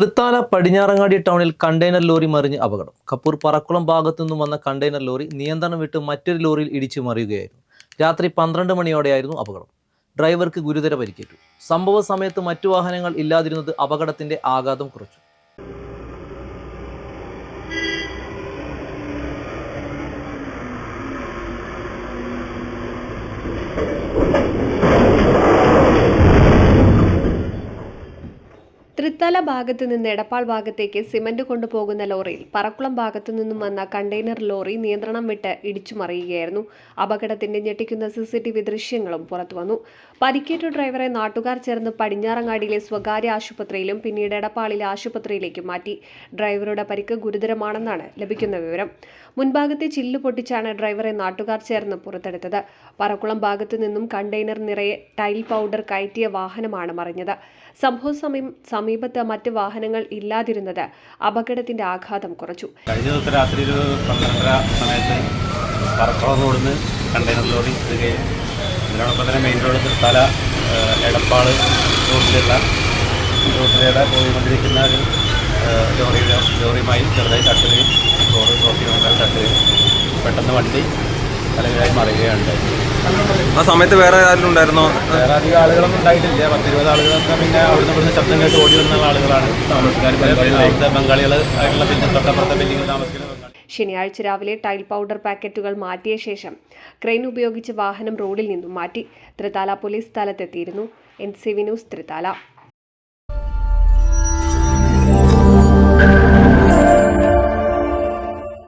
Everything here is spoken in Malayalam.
തൃത്താല പടിഞ്ഞാറങ്ങാടി ടൗണിൽ കണ്ടെയ്നർ ലോറി മറിഞ്ഞ് അപകടം. കപ്പൂർ പറക്കുളം ഭാഗത്തു നിന്നും വന്ന കണ്ടെയ്നർ ലോറി നിയന്ത്രണം വിട്ട് മറ്റൊരു ലോറിയിൽ ഇടിച്ചു മറിയുകയായിരുന്നു. രാത്രി പന്ത്രണ്ട് മണിയോടെയായിരുന്നു അപകടം. ഡ്രൈവർക്ക് ഗുരുതര പരിക്കേറ്റു. സംഭവ സമയത്ത് മറ്റു വാഹനങ്ങൾ ഇല്ലാതിരുന്നത് അപകടത്തിന്റെ ആഘാതം കുറച്ചു. തൃത്തല ഭാഗത്തു നിന്ന് എടപ്പാൾ ഭാഗത്തേക്ക് സിമന്റ് കൊണ്ടുപോകുന്ന ലോറിയിൽ പറക്കുളം ഭാഗത്തു നിന്നും വന്ന കണ്ടെയ്നർ ലോറി നിയന്ത്രണം വിട്ട് ഇടിച്ചു മറിയുകയായിരുന്നു. അപകടത്തിന്റെ ഞെട്ടിക്കുന്ന സിസിടിവി ദൃശ്യങ്ങളും പുറത്തുവന്നു പരിക്കേറ്റ ഡ്രൈവറെ നാട്ടുകാർ ചേർന്ന് പടിഞ്ഞാറങ്ങാടിയിലെ സ്വകാര്യ ആശുപത്രിയിലും പിന്നീട് എടപ്പാളിലെ ആശുപത്രിയിലേക്കും മാറ്റി. ഡ്രൈവറുടെ പരിക്ക് ഗുരുതരമാണെന്നാണ് ലഭിക്കുന്ന വിവരം. മുൻഭാഗത്തെ ചില്ല് പൊട്ടിച്ചാണ് ഡ്രൈവറെ നാട്ടുകാർ ചേർന്ന് പുറത്തെടുത്തത്. പറക്കുളം ഭാഗത്തു നിന്നും കണ്ടെയ്നർ നിറയെ ടൈൽ പൗഡർ കയറ്റിയ വാഹനമാണ് മറിഞ്ഞത്. സംഭവ സമയം സമീപത്ത് മറ്റ് വാഹനങ്ങൾ ഇല്ലാതിരുന്നത് അപകടത്തിന്റെ ആഘാതം കുറച്ചു. കഴിഞ്ഞ ദിവസം രാത്രി ഒരു പന്ത്രണ്ടര സമയത്ത് പറക്കുളം റോഡിൽ നിന്ന് കണ്ടെയ്നർ ലോറി എത്തുകയും ഇതിനോടൊപ്പം തന്നെ മെയിൻ റോഡ് തൃത്താല എടപ്പാൾ റോഡിലുള്ള റോഡിലൂടെ പോയിക്കൊണ്ടിരിക്കുന്ന ഒരു ലോറിയുമായി ചെറുതായി തട്ടുകയും റോഡ് ക്രോസ് ചെയ്യുമ്പോൾ തട്ടുകയും പെട്ടെന്ന് വണ്ടി തലകീഴായി മറിയുകയുണ്ടായി. ആ സമയത്ത് വേറെ ആരെങ്കിലും ഉണ്ടായിരുന്നോ? വേറെ അധികം ആളുകളൊന്നും ഉണ്ടായിട്ടില്ല. പത്തിരുപത് ആളുകളൊക്കെ പിന്നെ അവിടുന്ന് ഇവിടുന്ന് ശബ്ദം കേട്ട് ഓടി വരുന്ന ആളുകളാണ്. താമസക്കാർ അവിടുത്തെ ബംഗാളികൾ ആയിട്ടുള്ള പിന്നെ തൊട്ടപ്പുറത്തെ ബിൽഡിങ്ങിൽ താമസിക്കുന്ന ശനിയാഴ്ച രാവിലെ ടൈൽ പൗഡർ പാക്കറ്റുകൾ മാറ്റിയ ശേഷം ക്രെയിൻ ഉപയോഗിച്ച് വാഹനം റോഡിൽ നിന്നും മാറ്റി. Thrithala police സ്ഥലത്തെത്തിയിരുന്നു. N C V news Thrithala